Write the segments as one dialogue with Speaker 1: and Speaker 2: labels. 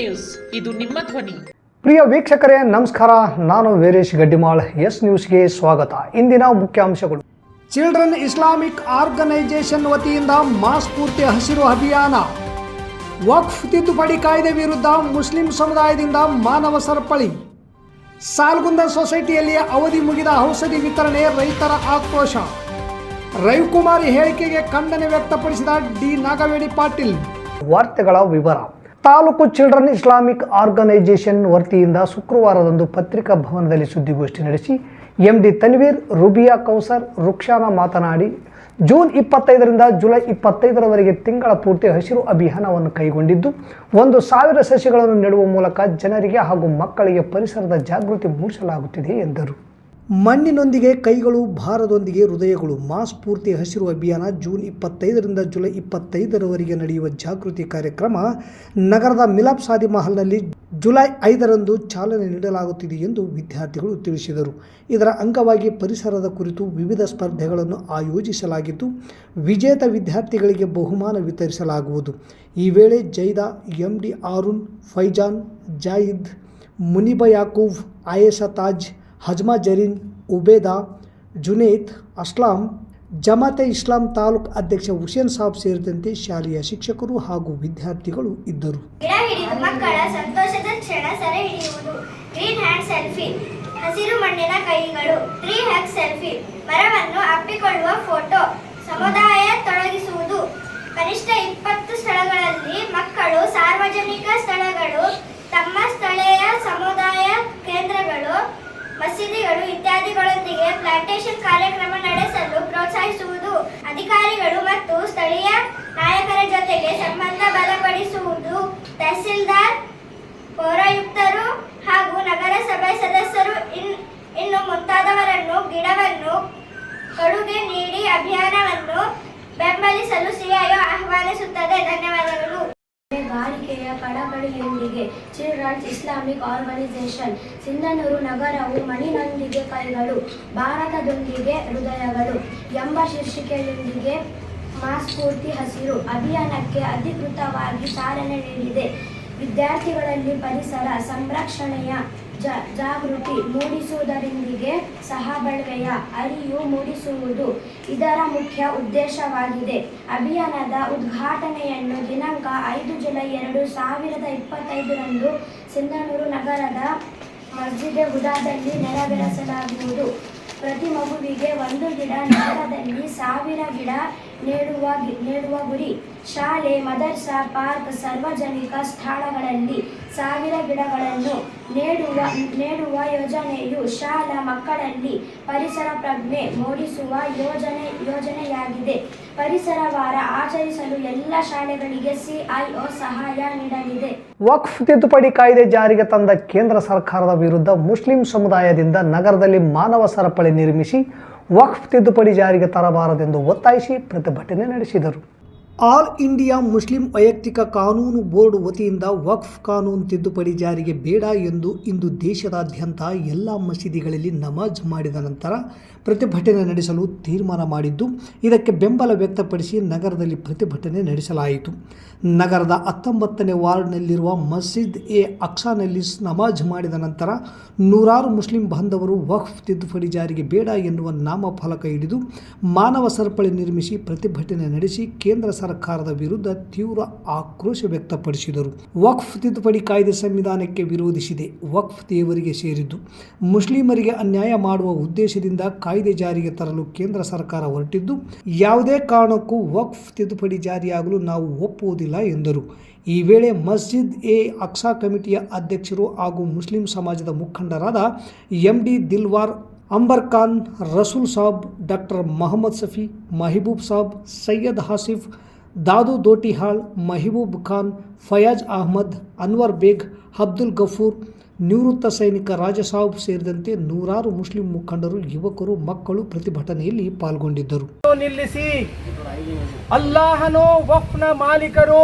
Speaker 1: News. ಇದು ನಿಮ್ಮ ಧ್ವನಿ.
Speaker 2: ಪ್ರಿಯ ವೀಕ್ಷಕರೇ ನಮಸ್ಕಾರ. ನಾನು ವೀರೇಶ್ ಗಡ್ಡಿಮಾಳ್. ಎಸ್ ನ್ಯೂಸ್ಗೆ ಸ್ವಾಗತ. ಇಂದಿನ ಮುಖ್ಯಾಂಶಗಳು. ಚಿಲ್ಡ್ರನ್ ಇಸ್ಲಾಮಿಕ್ ಆರ್ಗನೈಸೇಷನ್ ವತಿಯಿಂದ ಮಾಸ್ ಪೂರ್ತಿ ಹಸಿರು ಅಭಿಯಾನ. ವಕ್ಫ್ ತಿದ್ದುಪಡಿ ಕಾಯ್ದೆ ವಿರುದ್ಧ ಮುಸ್ಲಿಂ ಸಮುದಾಯದಿಂದ ಮಾನವ ಸರಪಳಿ. ಸಾಲ್ಗುಂದ ಸೊಸೈಟಿಯಲ್ಲಿ ಅವಧಿ ಮುಗಿದ ಔಷಧಿ ವಿತರಣೆ ರೈತರ ಆಕ್ರೋಶ. ರವಿಕುಮಾರ್ ಹೇಳಿಕೆಗೆ ಖಂಡನೆ ವ್ಯಕ್ತಪಡಿಸಿದ ಡಿ ನಾಗವೇಣಿ ಪಾಟೀಲ್. ವಾರ್ತೆಗಳ ವಿವರ. ತಾಲೂಕು ಚಿಲ್ಡ್ರನ್ ಇಸ್ಲಾಮಿಕ್ ಆರ್ಗನೈಸೇಷನ್ ವತಿಯಿಂದ ಶುಕ್ರವಾರದಂದು ಪತ್ರಿಕಾ ಭವನದಲ್ಲಿ ಸುದ್ದಿಗೋಷ್ಠಿ ನಡೆಸಿ ಎಂ ಡಿ ತನ್ವೀರ್, ರುಬಿಯಾ ಕೌಸರ್, ರುಕ್ಷಾನ ಮಾತನಾಡಿ, ಜೂನ್ ಇಪ್ಪತ್ತೈದರಿಂದ ಜುಲೈ ಇಪ್ಪತ್ತೈದರವರೆಗೆ ತಿಂಗಳ ಪೂರ್ತಿ ಹಸಿರು ಅಭಿಯಾನವನ್ನು ಕೈಗೊಂಡಿದ್ದು, ಒಂದು ಸಾವಿರ ಸಸಿಗಳನ್ನು ನೆಡುವ ಮೂಲಕ ಜನರಿಗೆ ಹಾಗೂ ಮಕ್ಕಳಿಗೆ ಪರಿಸರದ ಜಾಗೃತಿ ಮೂಡಿಸಲಾಗುತ್ತಿದೆ ಎಂದರು. ಮಣ್ಣಿನೊಂದಿಗೆ ಕೈಗಳು, ಭಾರದೊಂದಿಗೆ ಹೃದಯಗಳು. ಮಾಸ್ ಪೂರ್ತಿ ಹಸಿರು ಅಭಿಯಾನ ಜೂನ್ ಇಪ್ಪತ್ತೈದರಿಂದ ಜುಲೈ ಇಪ್ಪತ್ತೈದರವರೆಗೆ ನಡೆಯುವ ಜಾಗೃತಿ ಕಾರ್ಯಕ್ರಮ ನಗರದ ಮಿಲಾಪ್ ಸಾದಿ ಮಹಲ್ನಲ್ಲಿ ಜುಲೈ ಐದರಂದು ಚಾಲನೆ ನೀಡಲಾಗುತ್ತಿದೆ ಎಂದು ವಿದ್ಯಾರ್ಥಿಗಳು ತಿಳಿಸಿದರು. ಇದರ ಅಂಗವಾಗಿ ಪರಿಸರದ ಕುರಿತು ವಿವಿಧ ಸ್ಪರ್ಧೆಗಳನ್ನು ಆಯೋಜಿಸಲಾಗಿದ್ದು ವಿಜೇತ ವಿದ್ಯಾರ್ಥಿಗಳಿಗೆ ಬಹುಮಾನ ವಿತರಿಸಲಾಗುವುದು. ಈ ವೇಳೆ ಜೈದಾ ಎಂ ಡಿ ಆರುನ್ ಫೈಜಾನ್, ಜಾಯಿದ್, ಮುನಿಬ ಯಾಕೂಬ್ ತಾಜ್ ಹಜ್ಮಾ ಜರೀನ್, ಉಬೇದಾ, ಜುನೇದ್ ಅಸ್ಲಾಂ, ಜಮಾತೆ ಇಸ್ಲಾಂ ತಾಲೂಕ್ ಅಧ್ಯಕ್ಷ ಹುಸೇನ್ ಸಾಬ್ ಸೇರಿದಂತೆ ಶಾಲೆಯ ಶಿಕ್ಷಕರು ಹಾಗೂ ವಿದ್ಯಾರ್ಥಿಗಳು ಇದ್ದರು.
Speaker 3: ಮಕ್ಕಳ ಸಂತೋಷದ ಕ್ಷಣ ಸೆರೆ ಹಿಡಿಯುವುದು. ಹ್ಯಾಂಡ್ ಸೆಲ್ಫಿ ಹಸಿರು ಮಣ್ಣಿನ ಕೈಗಳು. ತ್ರೀ ಹ್ಯಾಕ್ ಸೆಲ್ಫಿ ಮರವನ್ನು ಅಪ್ಪಿಕೊಳ್ಳುವ ಫೋಟೋ ಸಮುದಾಯ ತೊಡಗಿಸುವುದು. ಕನಿಷ್ಠ ಇಪ್ಪತ್ತು ಸ್ಥಳಗಳಲ್ಲಿ ಮಕ್ಕಳು ಸಾರ್ವಜನಿಕ ಸ್ಥಳಗಳು. ತಮ್ಮ ಸ್ಥಳೀಯ ಸಮುದಾಯ ಕೇಂದ್ರಗಳು. ಮಸೀದಿಗಳು ಇತ್ಯಾದಿಗಳೊಂದಿಗೆ ಪ್ಲಾಂಟೇಶನ್ ಕಾರ್ಯಕ್ರಮ ನಡೆಸಲು ಪ್ರೋತ್ಸಾಹಿಸುವುದು, ಅಧಿಕಾರಿಗಳು ಮತ್ತು ಸ್ಥಳೀಯ ನಾಯಕರ ಜೊತೆಗೆ ಸಂಬಂಧ ಬಲಪಡಿಸುವುದು, ತಹಸೀಲ್ದಾರ್, ಪೌರಾಯುಕ್ತರು ಹಾಗೂ ನಗರಸಭೆ ಸದಸ್ಯರು ಇನ್, ಇನ್ನು ಮುಂತಾದವರನ್ನು ಗಿಡವನ್ನು, ಕೊಡುಗೆ ನೀಡಿ ಅಭಿಯಾನವನ್ನು ಬೆಂಬಲಿಸಲು ಸಿಐಒ ಆಹ್ವಾನಿಸುತ್ತದೆ. ಧನ್ಯವಾದಗಳು.
Speaker 4: ಗಾಳಿಕೆಯ ಕಳಕಳಿಯೊಂದಿಗೆ ಚಿಲ್ಡ್ರನ್ಸ್ ಇಸ್ಲಾಮಿಕ್ ಆರ್ಗನೈಸೇಷನ್ ಸಿಂಧನೂರು ನಗರವು ಮಣಿನೊಂದಿಗೆ ಕೈಗಳು, ಭಾರತದೊಂದಿಗೆ ಹೃದಯಗಳು ಎಂಬ ಶೀರ್ಷಿಕೆಯೊಂದಿಗೆ ಮಾಸ್ಫೂರ್ತಿ ಹಸಿರು ಅಭಿಯಾನಕ್ಕೆ ಅಧಿಕೃತವಾಗಿ ಚಾಲನೆ ನೀಡಿದೆ. ವಿದ್ಯಾರ್ಥಿಗಳಲ್ಲಿ ಪರಿಸರ ಸಂರಕ್ಷಣೆಯ ಜಾಗೃತಿ ಮೂಡಿಸುವುದರೊಂದಿಗೆ ಸಹಬಾಳ್ವೆಯ ಅರಿವು ಮೂಡಿಸುವುದು ಇದರ ಮುಖ್ಯ ಉದ್ದೇಶವಾಗಿದೆ. ಅಭಿಯಾನದ ಉದ್ಘಾಟನೆಯನ್ನು ದಿನಾಂಕ ಐದು ಜುಲೈ ಎರಡು ಸಾವಿರದ ಇಪ್ಪತ್ತೈದರಂದು ಸಿಂಧನೂರು ನಗರದ ಮಸ್ಜಿದೆ ಹುದಾದಲ್ಲಿ ನೆರವೇರಿಸಲಾಗುವುದು. ಪ್ರತಿ ಮಗುವಿಗೆ ಒಂದು ಗಿಡ ನಗರದಲ್ಲಿ ಸಾವಿರ ಗಿಡ ನೆಡುವ ನೀಡುವ ನೆಡುವ ಗುರಿ. ಶಾಲೆ, ಮದರ್ಸಾ ಪಾರ್ಕ್, ಸಾರ್ವಜನಿಕ ಸ್ಥಳಗಳಲ್ಲಿ ಸಾವಿರ ಗಿಡಗಳನ್ನು ನೆಡುವ ನೆಡುವ ಯೋಜನೆಯು ಶಾಲಾ ಮಕ್ಕಳಲ್ಲಿ ಪರಿಸರ ಪ್ರಜ್ಞೆ ಮೂಡಿಸುವ ಯೋಜನೆ, ಯೋಜನೆಯಾಗಿದೆ. ಪರಿಸರ ವಾರ ಆಚರಿಸಲು ಎಲ್ಲ ಶಾಲೆಗಳಿಗೆ ಸಿಐಒ ಸಹಾಯ ನೀಡಲಿದೆ.
Speaker 2: ವಕ್ಫ್ ತಿದ್ದುಪಡಿ ಕಾಯ್ದೆ ಜಾರಿಗೆ ತಂದ ಕೇಂದ್ರ ಸರ್ಕಾರದ ವಿರುದ್ಧ ಮುಸ್ಲಿಂ ಸಮುದಾಯದಿಂದ ನಗರದಲ್ಲಿ ಮಾನವ ಸರಪಳಿ ನಿರ್ಮಿಸಿ ವಕ್ಫ್ ತಿದ್ದುಪಡಿ ಜಾರಿಗೆ ತರಬಾರದೆಂದು ಒತ್ತಾಯಿಸಿ ಪ್ರತಿಭಟನೆ ನಡೆಸಿದರು. ಆಲ್ ಇಂಡಿಯಾ ಮುಸ್ಲಿಂ ವೈಯಕ್ತಿಕ ಕಾನೂನು ಬೋರ್ಡ್ ವತಿಯಿಂದ ವಕ್ಫ್ ಕಾನೂನು ತಿದ್ದುಪಡಿ ಜಾರಿಗೆ ಬೇಡ ಎಂದು ಇಂದು ದೇಶದಾದ್ಯಂತ ಎಲ್ಲ ಮಸೀದಿಗಳಲ್ಲಿ ನಮಾಜ್ ಮಾಡಿದ ನಂತರ ಪ್ರತಿಭಟನೆ ನಡೆಸಲು ತೀರ್ಮಾನ ಮಾಡಿದ್ದು, ಇದಕ್ಕೆ ಬೆಂಬಲ ವ್ಯಕ್ತಪಡಿಸಿ ನಗರದಲ್ಲಿ ಪ್ರತಿಭಟನೆ ನಡೆಸಲಾಯಿತು. ನಗರದ ಹತ್ತೊಂಬತ್ತನೇ ವಾರ್ಡ್ನಲ್ಲಿರುವ ಮಸೀದ್ ಎ ಅಕ್ಸಾನಲ್ಲಿ ನಮಾಜ್ ಮಾಡಿದ ನಂತರ ನೂರಾರು ಮುಸ್ಲಿಂ ಬಾಂಧವರು ವಕ್ಫ್ ತಿದ್ದುಪಡಿ ಜಾರಿಗೆ ಬೇಡ ಎನ್ನುವ ನಾಮಫಲಕ ಹಿಡಿದು ಮಾನವ ಸರಪಳಿ ನಿರ್ಮಿಸಿ ಪ್ರತಿಭಟನೆ ನಡೆಸಿ ಕೇಂದ್ರ ಸರ್ಕಾರದ ವಿರುದ್ಧ ತೀವ್ರ ಆಕ್ರೋಶ ವ್ಯಕ್ತಪಡಿಸಿದರು. ವಕ್ಫ್ ತಿದ್ದುಪಡಿ ಕಾಯ್ದೆ ಸಂವಿಧಾನಕ್ಕೆ ವಿರೋಧಿಸಿದೆ. ವಕ್ಫ್ ದೇವರಿಗೆ ಸೇರಿದ್ದು. ಮುಸ್ಲಿಮರಿಗೆ ಅನ್ಯಾಯ ಮಾಡುವ ಉದ್ದೇಶದಿಂದ ಕಾಯ್ದೆ ಜಾರಿಗೆ ತರಲು ಕೇಂದ್ರ ಸರ್ಕಾರ ಹೊರಟಿದ್ದು, ಯಾವುದೇ ಕಾರಣಕ್ಕೂ ವಕ್ಫ್ ತಿದ್ದುಪಡಿ ಜಾರಿಯಾಗಲು ನಾವು ಒಪ್ಪುವುದಿಲ್ಲ ಎಂದರು. ಈ ವೇಳೆ ಮಸ್ಜಿದ್ ಎ ಅಕ್ಸಾ ಕಮಿಟಿಯ ಅಧ್ಯಕ್ಷರು ಹಾಗೂ ಮುಸ್ಲಿಂ ಸಮಾಜದ ಮುಖಂಡರಾದ M D Dilwar, Ambar Khan, Rasool Sab, doctor Mohammed Safi, Mehboob Sab, Syed Hasif Dadu Dotihal Mehboob Khan, Fayaz Ahmed, Anwar Baig, Abdul Gafoor, ನಿವೃತ್ತ ಸೈನಿಕ ರಾಜಸಾಬ್ ಸೇರಿದಂತೆ ನೂರಾರು ಮುಸ್ಲಿಂ ಮುಖಂಡರು, ಯುವಕರು, ಮಕ್ಕಳು ಪ್ರತಿಭಟನೆಯಲ್ಲಿ ಪಾಲ್ಗೊಂಡಿದ್ದರು.
Speaker 5: ನಿಲ್ಲಿಸಿ. ಅಲ್ಲಾಹನು ವಫ್ನ ಮಾಲೀಕರು,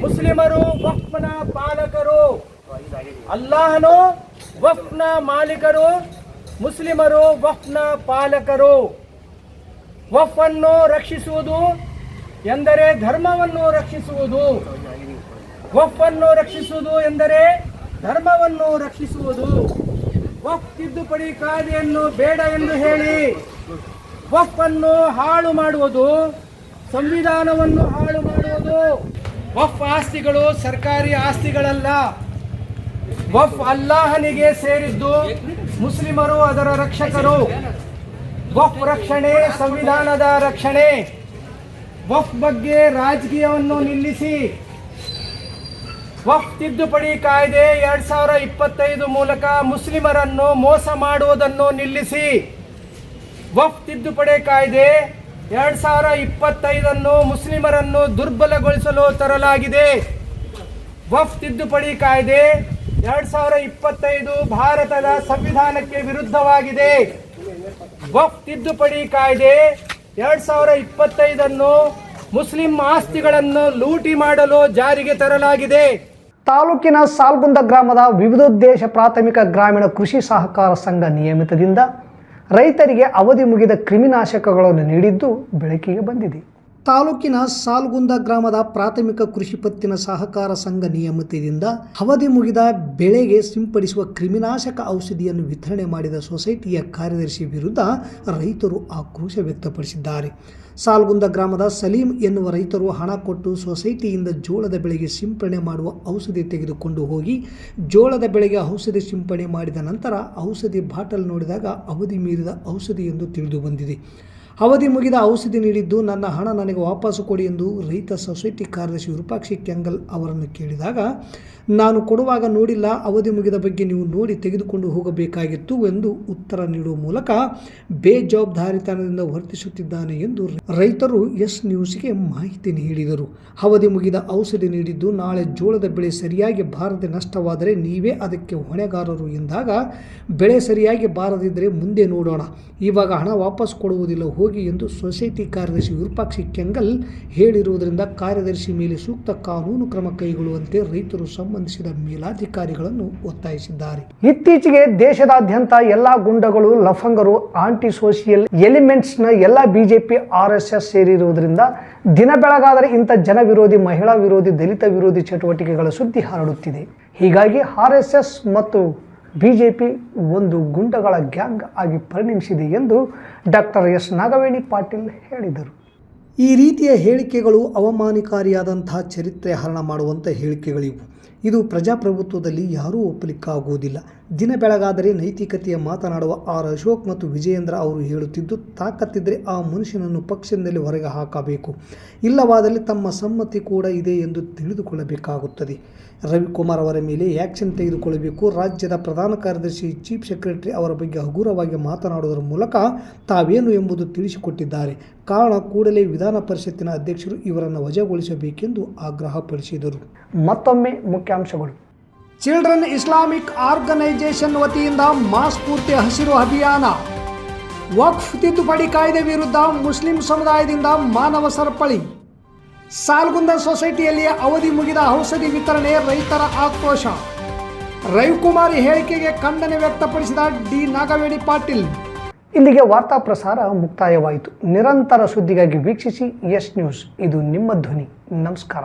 Speaker 5: ಮುಸ್ಲಿಮರು ವಫ್ನ ಪಾಲಕರು. ಅಲ್ಲಾಹನು ವಫ್ನ ಮಾಲೀಕರು, ಮುಸ್ಲಿಮರು ವಫ್ನ ಪಾಲಕರು. ವಫ್ ರಕ್ಷಿಸುವುದು ಎಂದರೆ ಧರ್ಮವನ್ನು ರಕ್ಷಿಸುವುದು. ಒಪ್ಪನ್ನು ರಕ್ಷಿಸುವುದು ಎಂದರೆ ಧರ್ಮವನ್ನು ರಕ್ಷಿಸುವುದು. ಒಪ್ ತಿದ್ದುಪಡಿ ಕಾಯ್ದೆಯನ್ನು ಬೇಡ ಎಂದು ಹೇಳಿ ಅನ್ನು ಹಾಳು ಮಾಡುವುದು, ಸಂವಿಧಾನವನ್ನು ಹಾಳು ಮಾಡುವುದು. ವಫ್ ಆಸ್ತಿಗಳು ಸರ್ಕಾರಿ ಆಸ್ತಿಗಳಲ್ಲ. ವಫ್ ಅಲ್ಲಾಹನಿಗೆ ಸೇರಿದ್ದು ಮುಸ್ಲಿಮರು ಅದರ ರಕ್ಷಕರು. ವಫ್ ರಕ್ಷಣೆ ಸಂವಿಧಾನದ ರಕ್ಷಣೆ. ವಫ್ ಬಗ್ಗೆ ರಾಜಕೀಯವನ್ನು ನಿಲ್ಲಿಸಿ. ವಫ್ ತಿದ್ದುಪಡಿ ಕಾಯ್ದೆ ಎರಡ್ ಸಾವಿರ ಇಪ್ಪತ್ತೈದು ಮೂಲಕ ಮುಸ್ಲಿಮರನ್ನು ಮೋಸ ಮಾಡುವುದನ್ನು ನಿಲ್ಲಿಸಿ. ವಫ್ ತಿದ್ದುಪಡಿ ಕಾಯ್ದೆ ಎರಡ್ ಸಾವಿರ ಇಪ್ಪತ್ತೈದನ್ನು ಮುಸ್ಲಿಮರನ್ನು ದುರ್ಬಲಗೊಳಿಸಲು ತರಲಾಗಿದೆ. ವಫ್ ತಿದ್ದುಪಡಿ ಕಾಯ್ದೆ ಎರಡ್ ಸಾವಿರ ಇಪ್ಪತ್ತೈದು ಭಾರತದ ಸಂವಿಧಾನಕ್ಕೆ ವಿರುದ್ಧವಾಗಿದೆ. ವಫ್ ತಿದ್ದುಪಡಿ ಕಾಯ್ದೆ ಎರಡ್ ಸಾವಿರ ಇಪ್ಪತ್ತೈದನ್ನು ಮುಸ್ಲಿಂ ಆಸ್ತಿಗಳನ್ನು ಲೂಟಿ ಮಾಡಲು ಜಾರಿಗೆ ತರಲಾಗಿದೆ.
Speaker 2: ತಾಲೂಕಿನ ಸಾಲ್ಗುಂದ ಗ್ರಾಮದ ವಿವಿಧೋದ್ದೇಶ ಪ್ರಾಥಮಿಕ ಗ್ರಾಮೀಣ ಕೃಷಿ ಸಹಕಾರ ಸಂಘ ನಿಯಮಿತದಿಂದ ರೈತರಿಗೆ ಅವಧಿ ಮುಗಿದ ಕ್ರಿಮಿನಾಶಕಗಳನ್ನು ನೀಡಿದ್ದು ಬೆಳಕಿಗೆ ಬಂದಿದೆ. ತಾಲೂಕಿನ ಸಾಲ್ಗುಂದ ಗ್ರಾಮದ ಪ್ರಾಥಮಿಕ ಕೃಷಿ ಪತ್ತಿನ ಸಹಕಾರ ಸಂಘ ನಿಯಮಿತದಿಂದ ಅವಧಿ ಮುಗಿದ ಬೆಳೆಗೆ ಸಿಂಪಡಿಸುವ ಕ್ರಿಮಿನಾಶಕ ಔಷಧಿಯನ್ನು ವಿತರಣೆ ಮಾಡಿದ ಸೊಸೈಟಿಯ ಕಾರ್ಯದರ್ಶಿ ವಿರುದ್ಧ ರೈತರು ಆಕ್ರೋಶ ವ್ಯಕ್ತಪಡಿಸಿದ್ದಾರೆ. ಸಾಲ್ಗುಂದ ಗ್ರಾಮದ ಸಲೀಂ ಎನ್ನುವ ರೈತರು ಹಣ ಕೊಟ್ಟು ಸೊಸೈಟಿಯಿಂದ ಜೋಳದ ಬೆಳೆಗೆ ಸಿಂಪಡಣೆ ಮಾಡುವ ಔಷಧಿ ತೆಗೆದುಕೊಂಡು ಹೋಗಿ ಜೋಳದ ಬೆಳೆಗೆ ಔಷಧಿ ಸಿಂಪಡಣೆ ಮಾಡಿದ ನಂತರ ಔಷಧಿ ಬಾಟಲ್ ನೋಡಿದಾಗ ಅವಧಿ ಮೀರಿದ ಔಷಧಿ ಎಂದು ತಿಳಿದು ಬಂದಿದೆ. ಅವಧಿ ಮುಗಿದ ಔಷಧಿ ನೀಡಿದ್ದು ನನ್ನ ಹಣ ನನಗೆ ವಾಪಸ್ಸು ಕೊಡಿ ಎಂದು ರೈತ ಸೊಸೈಟಿ ಕಾರ್ಯದರ್ಶಿ ವಿರೂಪಾಕ್ಷಿ ಕೆಂಗಲ್ ಅವರನ್ನು ಕೇಳಿದಾಗ, ನಾನು ಕೊಡುವಾಗ ನೋಡಿಲ್ಲ, ಅವಧಿ ಮುಗಿದ ಬಗ್ಗೆ ನೀವು ನೋಡಿ ತೆಗೆದುಕೊಂಡು ಹೋಗಬೇಕಾಗಿತ್ತು ಎಂದು ಉತ್ತರ ನೀಡುವ ಮೂಲಕ ಬೇಜವಾಬ್ದಾರಿತನದಿಂದ ವರ್ತಿಸುತ್ತಿದ್ದಾನೆ ಎಂದು ರೈತರು ಎಸ್ ನ್ಯೂಸ್ಗೆ ಮಾಹಿತಿ ನೀಡಿದರು. ಅವಧಿ ಮುಗಿದ ಔಷಧಿ ನೀಡಿದ್ದು ನಾಳೆ ಜೋಳದ ಬೆಳೆ ಸರಿಯಾಗಿ ಬಾರದೆ ನಷ್ಟವಾದರೆ ನೀವೇ ಅದಕ್ಕೆ ಹೊಣೆಗಾರರು ಎಂದಾಗ, ಬೆಳೆ ಸರಿಯಾಗಿ ಬಾರದಿದ್ದರೆ ಮುಂದೆ ನೋಡೋಣ. ಇವಾಗ ಹಣ ವಾಪಸ್ ಕೊಡುವುದಿಲ್ಲ ಹೋಗಿ ಎಂದು ಸೊಸೈಟಿ ಕಾರ್ಯದರ್ಶಿ ವಿರೂಪಾಕ್ಷಿ ಕೆಂಗಲ್ ಹೇಳಿರುವುದರಿಂದ ಕಾರ್ಯದರ್ಶಿ ಮೇಲೆ ಸೂಕ್ತ ಕಾನೂನು ಕ್ರಮ ಕೈಗೊಳ್ಳುವಂತೆ ರೈತರು ಸಂಬಂಧಿಸಿದ ಮೇಲಾಧಿಕಾರಿಗಳನ್ನು ಒತ್ತಾಯಿಸಿದ್ದಾರೆ. ಇತ್ತೀಚೆಗೆ ದೇಶದಾದ್ಯಂತ ಎಲ್ಲಾ ಗುಂಡಗಳು, ಲಫಂಗರು ಆಂಟಿ ಸೋಷಿಯಲ್ ಎಲಿಮೆಂಟ್ಸ್ನ ಎಲ್ಲಾ ಬಿಜೆಪಿ, ಆರ್ ಎಸ್ ಎಸ್ ಸೇರಿರುವುದರಿಂದ ದಿನ ಬೆಳಗಾದರೆ ಇಂಥ ಜನ ವಿರೋಧಿ ಮಹಿಳಾ ವಿರೋಧಿ, ದಲಿತ ವಿರೋಧಿ ಚಟುವಟಿಕೆಗಳ ಸುದ್ದಿ ಹರಡುತ್ತಿದೆ. ಹೀಗಾಗಿ ಆರ್ ಮತ್ತು ಬಿಜೆಪಿ ಒಂದು ಗುಂಡಗಳ ಗ್ಯಾಂಗ್ ಆಗಿ ಪರಿಣಮಿಸಿದೆ ಎಂದು ಡಾಕ್ಟರ್ ಎಸ್ ನಾಗವೇಣಿ ಪಾಟೀಲ್ ಹೇಳಿದರು. ಈ ರೀತಿಯ ಹೇಳಿಕೆಗಳು ಅವಮಾನಕಾರಿಯಾದಂತಹ ಚರಿತ್ರೆ ಹರಣ ಮಾಡುವಂಥ ಹೇಳಿಕೆಗಳಿವು. ಇದು ಪ್ರಜಾಪ್ರಭುತ್ವದಲ್ಲಿ ಯಾರೂ ಒಪ್ಪಲಿಕ್ಕಾಗುವುದಿಲ್ಲ. ದಿನ ಬೆಳಗಾದರೆ ನೈತಿಕತೆಯ ಮಾತನಾಡುವ ಆರ್ ಅಶೋಕ್ ಮತ್ತು ವಿಜಯೇಂದ್ರ ಅವರು ಹೇಳುತ್ತಿದ್ದು ತಾಕತ್ತಿದ್ದರೆ ಆ ಮನುಷ್ಯನನ್ನು ಪಕ್ಷದಲ್ಲಿ ಹೊರಗೆ ಹಾಕಬೇಕು. ಇಲ್ಲವಾದಲ್ಲಿ ತಮ್ಮ ಸಮ್ಮತಿ ಕೂಡ ಇದೆ ಎಂದು ತಿಳಿದುಕೊಳ್ಳಬೇಕಾಗುತ್ತದೆ. ರವಿಕುಮಾರ್ ಅವರ ಮೇಲೆ ಆ್ಯಕ್ಷನ್ ತೆಗೆದುಕೊಳ್ಳಬೇಕು. ರಾಜ್ಯದ ಪ್ರಧಾನ ಕಾರ್ಯದರ್ಶಿ, ಚೀಫ್ ಸೆಕ್ರೆಟರಿ ಅವರ ಬಗ್ಗೆ ಹಗುರವಾಗಿ ಮಾತನಾಡುವುದರ ಮೂಲಕ ತಾವೇನು ಎಂಬುದು ತಿಳಿಸಿಕೊಟ್ಟಿದ್ದಾರೆ. ಕಾರಣ ಕೂಡಲೇ ವಿಧಾನ ಪರಿಷತ್ತಿನ ಅಧ್ಯಕ್ಷರು ಇವರನ್ನು ವಜಾಗೊಳಿಸಬೇಕೆಂದು ಆಗ್ರಹಪಡಿಸಿದರು. ಮತ್ತೊಮ್ಮೆ ಮುಖ್ಯಾಂಶಗಳು. ಚಿಲ್ಡ್ರನ್ ಇಸ್ಲಾಮಿಕ್ ಆರ್ಗನೈಜೇಷನ್ ವತಿಯಿಂದ ಮಾಸ್ ಪೂರ್ತಿ ಹಸಿರು ಅಭಿಯಾನ. ವಕ್ಫ್ ತಿದ್ದುಪಡಿ ಕಾಯ್ದೆ ವಿರುದ್ಧ ಮುಸ್ಲಿಂ ಸಮುದಾಯದಿಂದ ಮಾನವ ಸರಪಳಿ. ಸಾಲ್ಗುಂದ ಸೊಸೈಟಿಯಲ್ಲಿ ಅವಧಿ ಮುಗಿದ ಔಷಧಿ ವಿತರಣೆ ರೈತರ ಆಕ್ರೋಶ. ರವಿಕುಮಾರ್ ಹೇಳಿಕೆಗೆ ಖಂಡನೆ ವ್ಯಕ್ತಪಡಿಸಿದ ಡಿ ನಾಗವೇಣಿ ಪಾಟೀಲ್. ಇಲ್ಲಿಗೆ ವಾರ್ತಾ ಪ್ರಸಾರ ಮುಕ್ತಾಯವಾಯಿತು. ನಿರಂತರ ಸುದ್ದಿಗಾಗಿ ವೀಕ್ಷಿಸಿ ಎಸ್ ನ್ಯೂಸ್. ಇದು ನಿಮ್ಮ ಧ್ವನಿ. ನಮಸ್ಕಾರ.